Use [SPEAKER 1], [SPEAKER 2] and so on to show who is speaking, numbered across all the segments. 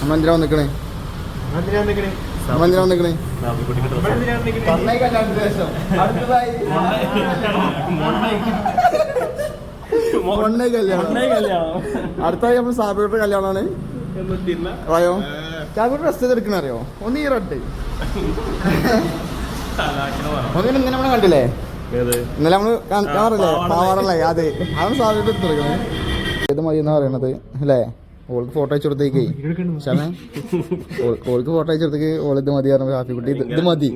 [SPEAKER 1] നമ്മൾ എന്തിനാ വന്നിക്കണേ? പൊണ്ണേ കല്യാണം. അടുത്തായി നമ്മൾ സാബിയുടെ കല്യാണമാണ്. അറിയോ സാബിയുടെ ഡ്രസ് എടുക്കണ അറിയോ ഒന്ന് ഈ റെഡ് ഒന്നിനും ഇങ്ങനെ നമ്മളെ കണ്ടില്ലേ? ഇന്നലെ നമ്മൾ കാണാറില്ലേ? പാവാറല്ലേ അതെ. അതാണ് സാബിയുടെ എടുത്തിരിക്കുന്നത് ഇത് മതി എന്നാ പറയണത് അല്ലേ? ഓൾക്ക് ഫോട്ടോ അയച്ചു കൊടുത്തേക്കേ. ക്ഷമേ. ഓൾക്ക് ഫോട്ടോ അയച്ചു കൊടുത്തേക്ക് ഓൾ ഇത് മതി പറഞ്ഞു ഹാപ്പി കുട്ടി ഇത് മതി.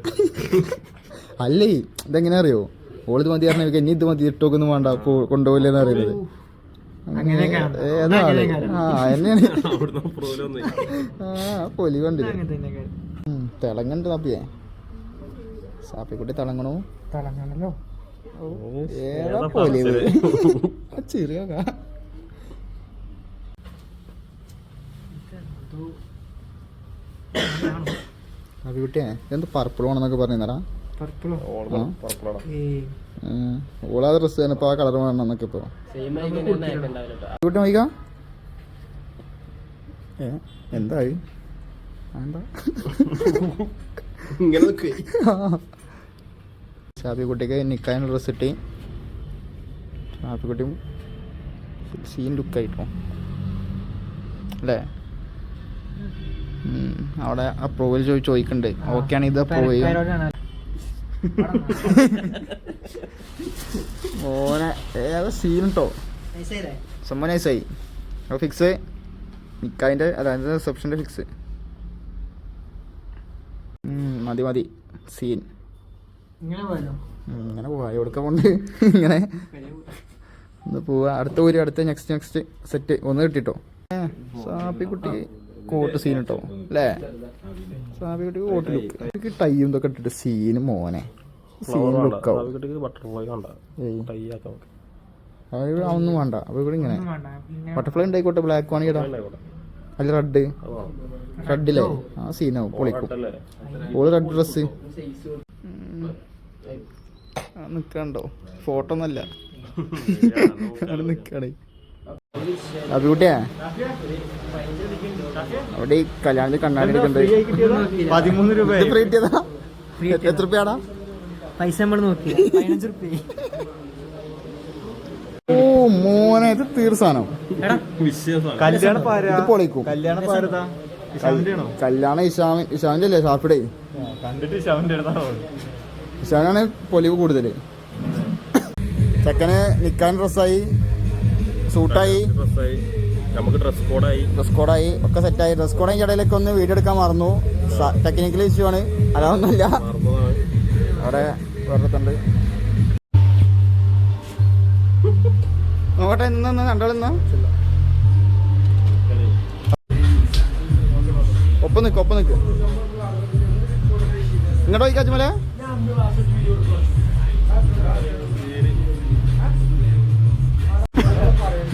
[SPEAKER 1] അല്ലേ? ഇതെങ്ങനെ അറിയോ? ഓൾ ഇത് മതി പറഞ്ഞ ഇനി ഇത് മതി ഇട്ടോക്കൊന്നും വേണ്ട കൊണ്ടുപോയില്ലെന്ന് അറിയുന്നത് പൊലി കണ്ടില്ലേ? തിളങ്ങണ്ട് സാപ്പിയേ സാപ്പിക്കുട്ടി തിളങ്ങണോ.
[SPEAKER 2] തിളങ്ങണല്ലോ.
[SPEAKER 1] ഏതാ പൊലിവ് ചെറിയ സാപ്പിക്കുട്ടിയെ എന്ത് പർപ്പിൾ വേണമെന്നൊക്കെ പറഞ്ഞാ
[SPEAKER 2] പർപ്പിളോ
[SPEAKER 1] ഓളാ ഡ്രസ് തന്നെ ഇപ്പൊ ആ കളർ വേണമെന്നൊക്കെ ഇപ്പൊ. കുട്ടി നോക്കിക്കാ. ഏ എന്തായി? എന്താ? ഷാപ്പി കുട്ടിക്ക് നിൽക്കാൻ ഡ്രസ് ഇട്ടി ഷാപ്പി കുട്ടി സീൻ ലുക്കായിട്ടോ അല്ലേ? അവിടെ അപ്രൂവൽ ചോദിച്ചു ചോദിക്കണ്ട്. ഓക്കെ ആണ് ഇത് അപ്രൂവ് ചെയ്യും. ഓനെ സീൻ കേട്ടോ സംഭവം നൈസായി. അപ്പോൾ ഫിക്സ് നിക്കാതിന്റെ അതായത് റിസപ്ഷന്റെ ഫിക്സ് മതി മതി. സീൻ
[SPEAKER 2] ഇങ്ങനെ
[SPEAKER 1] പോവാ. എവിടുക്ക കൊണ്ട് ഇങ്ങനെ. ഒന്ന് പോവാ. അടുത്ത ഊരി അടുത്ത നെക്സ്റ്റ് നെക്സ്റ്റ് സെറ്റ് ഒന്ന് കിട്ടിട്ടോ. സാപ്പി കുട്ടി. കോട്ട് സീൻ കേട്ടോ അല്ലേ സാബിക്കുട്ടിക്ക് കുട്ടി ലുക്ക് ടൈ ഇതൊക്കെ ഇട്ടിട്ട് സീൻ മോനെ. സീൻ ലുക്കാവും
[SPEAKER 3] ബട്ടർഫ്ലൈ കണ്ട
[SPEAKER 1] ഏയ്.
[SPEAKER 3] ടൈ ആക്കാൻ
[SPEAKER 1] അവർ അതൊന്നും വേണ്ട. അപ്പൊ ഇവിടെ ഇങ്ങനെ.
[SPEAKER 2] ഒന്നും വേണ്ട.
[SPEAKER 1] ബട്ടർഫ്ലൈ ഉണ്ടായിക്കോട്ടെ ബ്ലാക്ക് വേണമെങ്കിൽ കേട്ടോ? അല്ല റെഡ് റെഡില്ലേ ആ സീനാവും പൊളിക്കും. ഓൾ റെഡ് ഡ്രസ് നിക്കണ്ടോ? ഫോട്ടോ ഒന്നല്ല അവിടെ നിക്കണേ. അഭികുട്ടിയാ അവിടെ ഈ കല്യാണത്തിൽ കണ്ണാടി എടുക്കണ്ടേ
[SPEAKER 2] പതിമൂന്ന് രൂപ
[SPEAKER 1] ഇത് ഫ്രീ കിട്ടിയതാ? എത്ര രൂപയാടാ
[SPEAKER 2] പൈസ നമ്മൾ നോക്കി. പതിനഞ്ച് രൂപ
[SPEAKER 1] ഓ മോനെ ഇത്
[SPEAKER 2] തീർസാനോ
[SPEAKER 3] കല്യാണ
[SPEAKER 1] ഇത് പൊളിക്കും.
[SPEAKER 3] കല്യാണ പാരതാ
[SPEAKER 1] കല്യാണം ഇഷാമിൻ ഇഷാമിന്റെ അല്ലേ ഷാഫിടെ? ഇഷാനാണ് പൊലിവ് കൂടുതൽ. ചെക്കന് നിക്കാൻ ഡ്രസ്സായി സൂട്ടായി
[SPEAKER 3] ഡ്രസ്സായി നമുക്ക് ഡ്രസ് കോഡായി
[SPEAKER 1] ഡ്രസ് കോഡായി ഒക്കെ സെറ്റായി ഡ്രസ് കോഡ് ഇടയിലേക്ക് ഒന്ന് വീഡിയോ എടുക്കാൻ മറന്നു. ടെക്നിക്കൽ ഇഷ്യൂ ആണ്. അതൊന്നുമില്ല. അവിടെ വേറെത്തുണ്ട് നോക്കട്ടെ ഇന്ന് കണ്ടോളിന്ന് ഒപ്പം നിക്ക് ഒപ്പം നിക്ക് ഇങ്ങോട്ട് ഈ കാച്ചുമല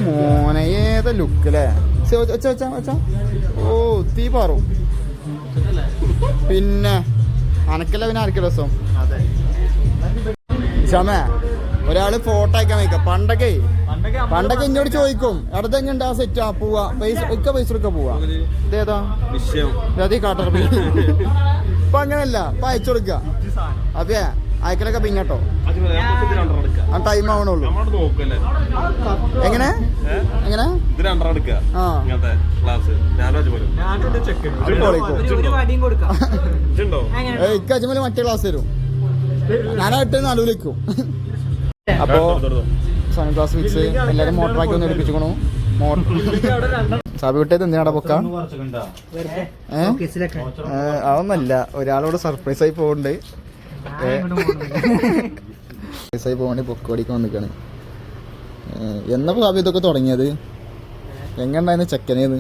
[SPEAKER 1] മോനെ ഏതാ ലുക്ക് അല്ലേ വെച്ചാ വെച്ചാ വെച്ചാ ഓ തീ പാറും. പിന്നെ അനക്കല്ല പിന്നെ ആർക്കും രസം? ശമേ ഒരാൾ ഫോട്ടോ അയക്കാൻ വയ്ക്കാം. പണ്ടൊക്കെ പണ്ടൊക്കെ എന്നോട് ചോദിക്കും അടുത്ത എങ്ങനെ ആ സെറ്റ് ആ? പോവാ. പൈസ ഒക്കെ പൈസ ഒക്കെ പോവാ. ഇതേതാ
[SPEAKER 3] വിഷയം.
[SPEAKER 1] അതീ ഇപ്പൊ അങ്ങനല്ല ഇപ്പൊ അയച്ചു കൊടുക്ക. അതെ. അയക്കലൊക്കെ പിന്നട്ടോ. ആ ടൈം ആവണുള്ളൂ. എങ്ങനെ? എങ്ങനെ? എനിക്ക് ഇക്കച്ചുമൽ മറ്റേ ക്ലാസ് തരും. ഞാനായിട്ട് നടുവിലേക്കും അപ്പോ സെവൻ ക്ലാസ് മിക്സ് എല്ലാരും മോട്ടറാക്കി ഒന്ന് എടുപ്പിച്ചുക്കണു മോട്ടർ സാബി വിട്ടത് എന്തിനാടാ പൊക്ക? അതൊന്നല്ല. ഒരാളോട് സർപ്രൈസ് ആയി പോകുന്നുണ്ട് ആയി പോകണേ പൊക്ക് പഠിക്കാൻ വന്നിക്കാണ്. എന്നാ ഭാവി ഇതൊക്കെ തുടങ്ങിയത്? എങ്ങണ്ടായിരുന്നു ചെക്കനേന്ന്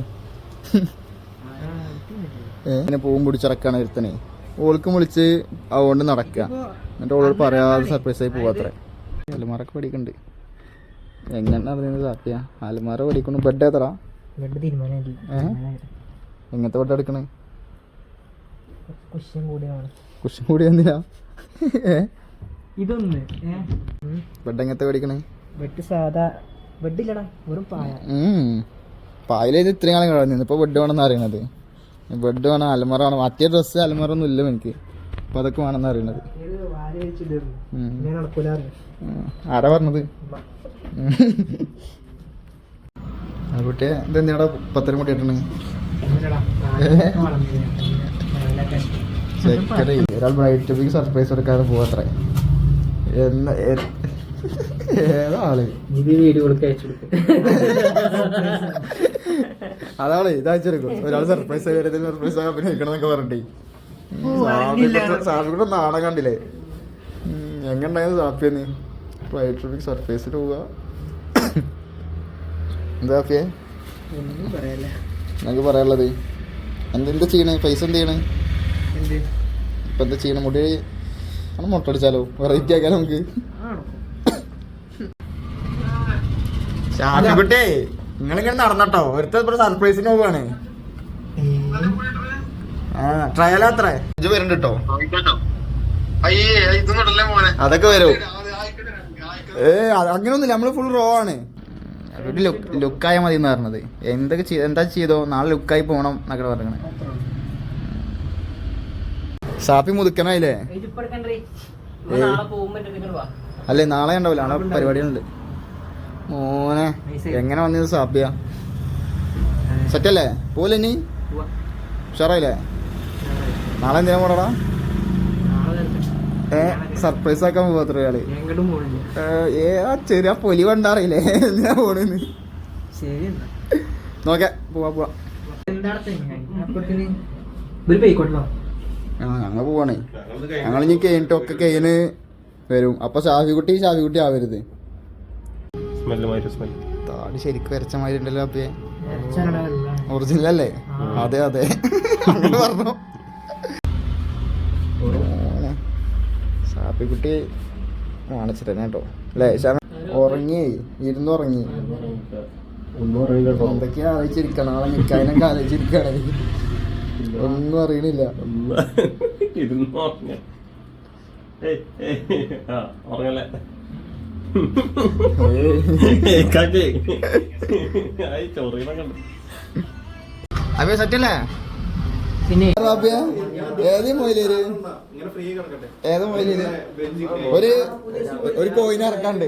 [SPEAKER 1] ഇങ്ങനെ പൂവും പിടിച്ചിറക്കാണ് ഒരുത്തനെ. ഓൾക്കും വിളിച്ച് അതുകൊണ്ട് നടക്കുക. എന്നിട്ട് ഓളോട് പറയാതെ സർപ്രൈസ് ആയി പോവാത്രേ അലമാറൊക്കെ പഠിക്കണ്ട്. എങ്ങനെ അറിയുന്നത് സാപ്പിയ അലമാര പഠിക്കണു. ബെഡ് ഏ? എങ്ങനത്തെ ബെഡ് എടുക്കണേ? കുഷൻ കൂടി എന്തിനാ?
[SPEAKER 2] ഇതൊന്ന്
[SPEAKER 1] ബെഡ് എങ്ങനത്തെ മേടിക്കണേ
[SPEAKER 2] ബെഡ് സാധാ ബെഡ് ഇല്ലടാ വെറും പായ.
[SPEAKER 1] പായലേത് ഇത്രയും കാലം കഴിഞ്ഞു ഇപ്പോൾ ബെഡ് വേണമെന്ന് അറിയണത്. ബെഡ് വേണം അലമറ വേണം. മറ്റേ ഡ്രസ് അലമറ ഒന്നും ഇല്ല എനിക്ക്. അപ്പൊ അതൊക്കെ വേണമെന്ന് അറിയണത്. ആരാ പറഞ്ഞത്? കുട്ടിയെ ഇതെന്താടാ പത്തരം മുടി ഇട്ടണ് ഒരാൾ ബ്രൈറ്റ് ടോപ്പിക്ക് സർപ്രൈസ് കൊടുക്കാതെ പോവത്രേ. എന്ന
[SPEAKER 2] ഏതാൾ
[SPEAKER 1] അതാണ് ഇത് അയച്ചെടുക്കും ഒരാൾ സർപ്രൈസ് സർപ്രൈസ് അഭിനയിക്കണം എന്നൊക്കെ പറഞ്ഞിട്ടേ. സാറിക്കൂടെ നാണം കണ്ടില്ലേ? എങ്ങനെയാണ് സാപ്പിയെന്ന് ബ്രൈറ്റ് ടോപ്പിക്ക് സർപ്രൈസിൽ പോവുക എന്താ സാപ്പിയെ
[SPEAKER 2] ഒന്നും പറയല്ല.
[SPEAKER 1] നമുക്ക് പറയാനുള്ളത്? എന്തെന്താ ചെയ്യണേ? പൈസ എന്ത് ചെയ്യണേ?
[SPEAKER 2] എന്ത്?
[SPEAKER 1] ഇപ്പൊ എന്താ ചെയ്യണം മുടി ആണ് മുട്ടടിച്ചാലോ വെറൈറ്റി ആക്കാലോ നമുക്ക്. ഷാഫിക്കുട്ടേ നിങ്ങളിങ്ങനെ നടന്നട്ടോ. ഒരുത്ത ഇവിടെ സർപ്രൈസിന് പോവാണ്. ആ ട്രയൽ അത്ര ഇത് വരണ്ട കേട്ടോ അതൊക്കെ വരും. ഏ അത് അങ്ങനൊന്നുമില്ല. നമ്മൾ ഫുൾ റോ ആണ്. ലുക്ക് ലുക്കായ മതി എന്ന് പറഞ്ഞത്. എന്തൊക്കെ എന്താ ചെയ്തോ? നാളെ ലുക്കായി പോണം എന്നൊക്കെ പറഞ്ഞത്.
[SPEAKER 2] അടുക്കൽ വാ.
[SPEAKER 1] അല്ലേ നാളെ ഉണ്ടാവില്ല? നാളെ പരിപാടികളുണ്ട്. മോനെ എങ്ങനെ വന്നത് സാപ്പിയ? സെറ്റല്ലേ? പോലെ
[SPEAKER 2] നീ.
[SPEAKER 1] ഉഷാറായില്ലേ? നാളെ എന്തിനാ പോടാ. ഏ സർപ്രൈസ് ആക്കാൻ പോകാത്ര
[SPEAKER 2] എങ്ങോട്ടും
[SPEAKER 1] ഏ, ആ ചെറിയ പൊലി കണ്ടാറിയില്ലേ? എന്തിനാ പോണെന്ന്? നോക്കെ. പോവാ പോവാ.
[SPEAKER 2] എന്താണ്
[SPEAKER 1] ആ ഞങ്ങൾ പോവാണേ. ഞങ്ങൾ ഇനി കഴിഞ്ഞിട്ടൊക്കെ കഴിഞ്ഞ് വരും. അപ്പൊ ഷാഫിക്കുട്ടി ഷാഫിക്കുട്ടി ആവരുത്.
[SPEAKER 3] സ്മെല്ല് ആവരുത് സ്മെല്ല്.
[SPEAKER 1] താടി ശരിക്കും വരച്ച മാതിരി ഉണ്ടല്ലോ അപ്പേ. ഒറിജിനൽ അല്ലേ. അതെ അതെ. അങ്ങനെ പറഞ്ഞു. സാപ്പിക്കുട്ടി കുട്ടി തന്നെ കേട്ടോ. അല്ലേ? ഉറങ്ങി. ഇരുന്ന് ഉറങ്ങി. എന്തൊക്കെയാ ആലോചിച്ചിരിക്കണം? ആളെ നിൽക്കാനൊക്കെ ആലോചിച്ചിരിക്കണേ. ഒന്നും അറിയണില്ല.
[SPEAKER 3] ഇരുന്ന് ഉറങ്ങ. ഉറങ്ങല്ലേ.
[SPEAKER 1] അപ്പൊ സെറ്റല്ലേ?
[SPEAKER 2] പിന്നെ
[SPEAKER 1] ഏത് മൊയിലേര് ഏത് മൊയിലേര് ഒരു ഒരു കോയിന് ഇറക്കാണ്ട്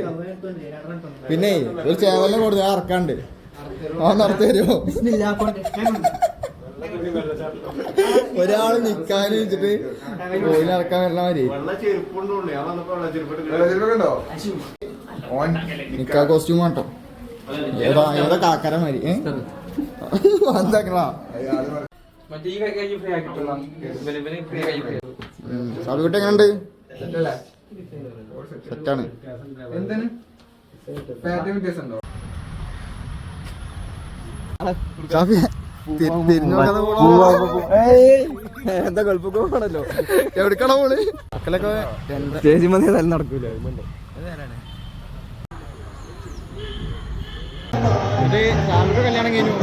[SPEAKER 1] പിന്നെ ഒരു ചേവലിനെ കൊടുത്ത് ഇറക്കാണ്ട് ആ നടത്തി തരുമോ? ഒരാൾ നിക്കാന് വെച്ചിട്ട് കോയിന് ഇറക്കാൻ വരണ മാതിരി. ഓൻ നിക്കാ കോസ്റ്റ്യൂം കേട്ടോ. ഏതാ ഏതാ കാക്കര മാതിരി സാബിക്കുട്ടി എങ്ങനെയുണ്ട് സെറ്റാണ്? ഏയ്, എന്താ ഗൾഫൊക്കെ പോകണല്ലോ എവിടേക്കാണോ പോൾ മക്കളൊക്കെ
[SPEAKER 3] ചേച്ചി മതി നല്ല നടക്കൂല.
[SPEAKER 1] കല്യാണം കഴിഞ്ഞു.